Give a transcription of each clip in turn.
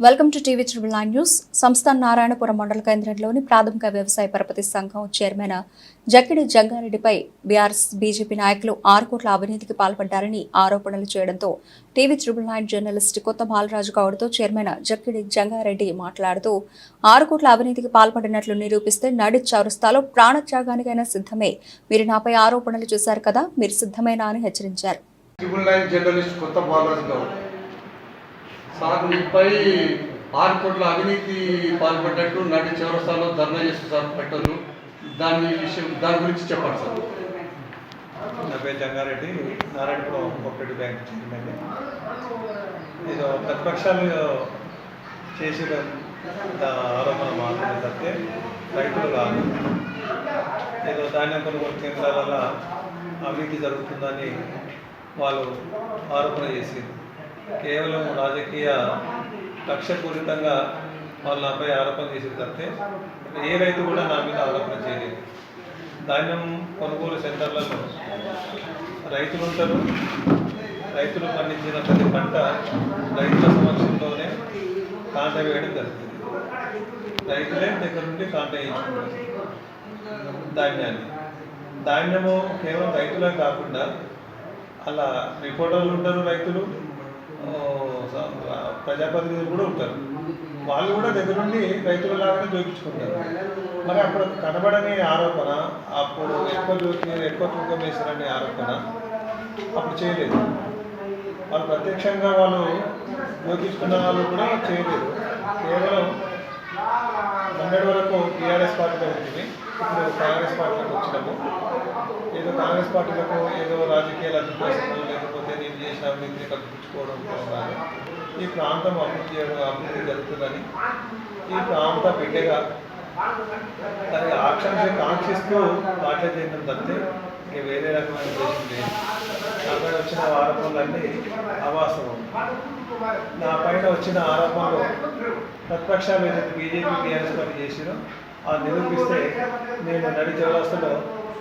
Welcome to TV triple nine news. సంస్థ నారాయణపురం మండల కేంద్రంలోని ప్రాథమిక వ్యవసాయ పరపతి సంఘం చైర్మన్ జక్కిడి జంగారెడ్డిపై బీఆర్ఎస్ బీజేపీ నాయకులు ఆరు కోట్ల అవినీతికి పాల్పడ్డారని ఆరోపణలు చేయడంతో టీవీ ట్రిబుల్ నైన్ జర్నలిస్ట్ కొత్త బాలరాజు గౌడ్తో చైర్మన్ జక్కిడి జంగారెడ్డి మాట్లాడుతూ ఆరు కోట్ల అవినీతికి పాల్పడినట్లు నిరూపిస్తే నడి చౌరస్తాలో ప్రాణత్యాగానికైనా సిద్ధమే. మీరు నాపై ఆరోపణలు చేశారు కదా మీరు సిద్ధమేనా అని హెచ్చరించారు. జర్నలిస్ట్ కొత్త బాలరాజు గౌడ్ సార్ మీపై ఆరు కోట్ల అవినీతి పాల్పడ్డట్టు నాటి చౌరస్తాలో ధర్నా చేస్తూ సార్ పెట్టరు. దాని విషయం దాని గురించి చెప్పండి సార్. నా పేరు Jangareddy Narayanapuram cooperative bank chairman. ఏదో ప్రతిపక్షాలు చేసిన ఆరోపణ మాత్రమే తప్పితే రైతులు కాదు. ఏదో ధాన్యం కొనుగోలు కేంద్రాల అవినీతి జరుగుతుందని వాళ్ళు ఆరోపణ చేసింది కేవలం రాజకీయ లక్ష్యపూరితంగా వాళ్ళు నాపై ఆరోపణ చేసింది తప్పితే ఏ రైతు కూడా నా మీద ఆరోపణ చేయలేదు. ధాన్యం కొనుగోలు సెంటర్లలో రైతులు ఉంటారు రైతులు పండించిన ప్రతి పంట రైతుల సమక్షంలోనే కాంట వేయడం జరుగుతుంది రైతులే దగ్గర నుండి కాంట వేయించుకుంటారు ధాన్యాన్ని. ధాన్యము కేవలం రైతులే కాకుండా అలా రిపోర్టర్లు ఉంటారు రైతులు. ప్రజాప్రతినిధులు కూడా ఉంటారు. వాళ్ళు కూడా దగ్గర నుండి రైతుల లాగానే చూపించుకుంటారు మరి అప్పుడు కనబడని ఆరోపణ అప్పుడు ఎక్కువ జోకి ఎక్కువ తూకం వేశారనే ఆరోపణ అప్పుడు చేయలేదు. వాళ్ళు ప్రత్యక్షంగా వాళ్ళు జోకించుకున్న వాళ్ళు కూడా చేయలేదు. కేవలం మొన్నటి వరకు టీఆర్ఎస్ పార్టీలో ఉంటుంది ఇప్పుడు కాంగ్రెస్ పార్టీలోకి వచ్చినాము. ఏదో కాంగ్రెస్ పార్టీలకు ఏదో రాజకీయాలు అభిప్రాయం కోసమో లేకపోతే నేను ఈ ప్రాంతం అభివృద్ధి చేయడం అభివృద్ధి జరుగుతుందని ఈ ప్రాంత బిడ్డగా దాని ఆకాంక్ష కాంక్షిస్తూ పాటలు చేయడం తప్పితే ఇంక వేరే రకమైన ఉద్దేశం లేదు. నాపై వచ్చిన ఆరోపణలన్నీ అవాస్తవం. నా పైన వచ్చిన ఆరోపణలు ప్రతిపక్షాలు ఏదైతే బీజేపీ టీఆర్ఎస్ పార్టీ చేసిరో అది నిరూపిస్తే నేను నడి చౌరస్తలో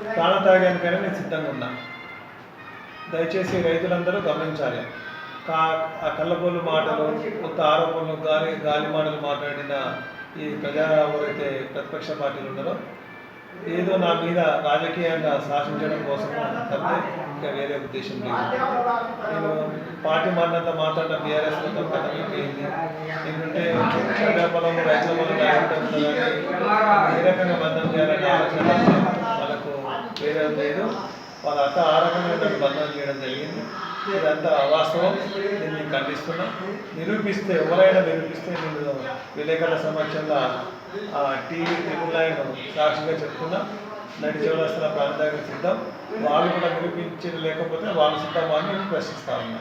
ప్రాణ త్యాగానికైనా నేను సిద్ధంగా ఉన్నా. దయచేసి రైతులందరూ గమనించాలి. కా ఆ మాటలు కొత్త ఆరోపణలు గాలి గాలి మాటలు మాట్లాడిన ఈ ప్రజా ఎవరైతే ప్రతిపక్ష పార్టీలు ఉన్నారో ఏదో నా మీద రాజకీయంగా శాసించడం కోసం తప్పితే ఇంకా వేరే ఉద్దేశం లేదు. నేను పార్టీ మారినంత మాట్లాడిన బీఆర్ఎస్ మొత్తం ఎందుకంటే ఏంటంటే ప్రజాపలం రైతుల పొలం ఏ రకంగా బంధం చేయాలనే ఆలోచన వాళ్ళకు వేరే లేదు. వాళ్ళ అత్త ఆ రకంగా నన్ను బంధం చేయడం జరిగింది. ఇదంతా అవాస్తవం. నేను నేను ఖండిస్తున్నా. నిరూపిస్తే ఎవరైనా నిరూపిస్తే నేను విలేకరుల సమక్షంలో ఆ టీవీ ట్రిపుల్ నైన్ సాక్షిగా చెప్తున్నా. నడి చౌరస్తుల ప్రాంతానికి సిద్ధం. వాళ్ళు కూడా నిరూపించి లేకపోతే వాళ్ళు సిద్ధం అని నేను ప్రశ్నిస్తా ఉన్నా.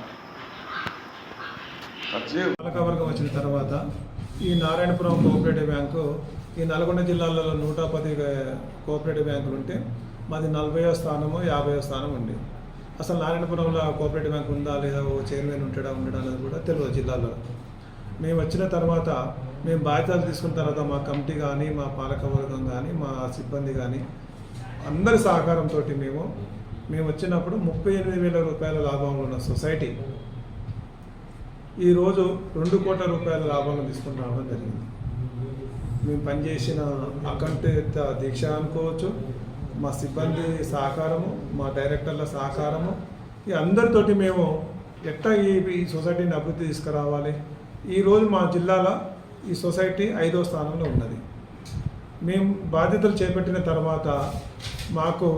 పాలకవర్గం వచ్చిన తర్వాత ఈ నారాయణపురం కోఆపరేటివ్ బ్యాంకు ఈ నల్గొండ జిల్లాలో నూట పది కోఆపరేటివ్ బ్యాంకులు ఉంటే మాది నలభైవ స్థానము యాభైవ స్థానం ఉంది. అసలు నారాయణపురంలో కోఆపరేటివ్ బ్యాంక్ ఉందా లేదా ఓ చైర్మన్ ఉంటాడా ఉండడా అనేది కూడా తెలియదు జిల్లాలో. మేము వచ్చిన తర్వాత మేము బాధ్యతలు తీసుకున్న తర్వాత మా కమిటీ కానీ మా పాలకవర్గం కానీ మా సిబ్బంది కానీ అందరి సహకారంతో మేము మేము వచ్చినప్పుడు ముప్పై ఎనిమిది వేల రూపాయల లాభంలో ఉన్న సొసైటీ ఈరోజు రెండు కోట్ల రూపాయల లాభాలను తీసుకుని రావడం జరిగింది. మేము పనిచేసిన అకంఠిత దీక్ష అనుకోవచ్చు మా సిబ్బంది సహకారము మా డైరెక్టర్ల సహకారము ఈ అందరితోటి మేము ఎట్లా ఈ ఈ సొసైటీని అభివృద్ధి తీసుకురావాలి? ఈరోజు మా జిల్లాలో ఈ సొసైటీ ఐదో స్థానంలో ఉన్నది. మేము బాధ్యతలు చేపట్టిన తర్వాత మాకు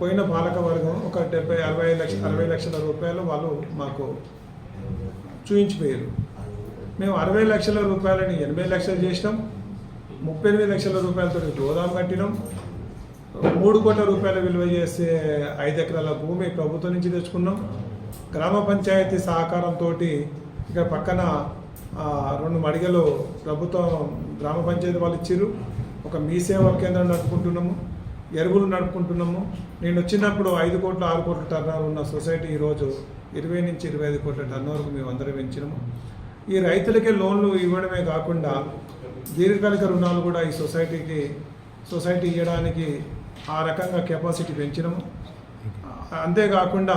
పోయిన పాలకవర్గం ఒక డెబ్బై అరవై లక్ష అరవై లక్షల రూపాయలు వాళ్ళు మాకు చూయించిపోయారు. మేము అరవై లక్షల రూపాయలని ఎనభై లక్షలు చేసినాం ముప్పై ఎనిమిది లక్షల రూపాయలతో గోదాం కట్టినాం మూడు కోట్ల రూపాయలు విలువ చేసే ఐదు ఎకరాల భూమి ప్రభుత్వం నుంచి తెచ్చుకున్నాం. గ్రామ పంచాయతీ సహకారంతో ఇక్కడ పక్కన రెండు మడిగలు ప్రభుత్వం గ్రామ పంచాయతీ వాళ్ళు ఇచ్చిర్రు. ఒక మీ సేవా కేంద్రం నడుపుకుంటున్నాము. ఎరువులు నడుపుకుంటున్నాము. నేను వచ్చినప్పుడు ఐదు కోట్ల ఆరు కోట్ల టర్నర్ ఉన్న సొసైటీ ఈరోజు ఇరవై నుంచి ఇరవై ఐదు కోట్ల టర్నర్కు మేము అందరం పెంచినాము. ఈ రైతులకే లోన్లు ఇవ్వడమే కాకుండా దీర్ఘకాలిక రుణాలు కూడా ఈ సొసైటీకి సొసైటీ ఇవ్వడానికి ఆ రకంగా కెపాసిటీ పెంచినము. అంతేకాకుండా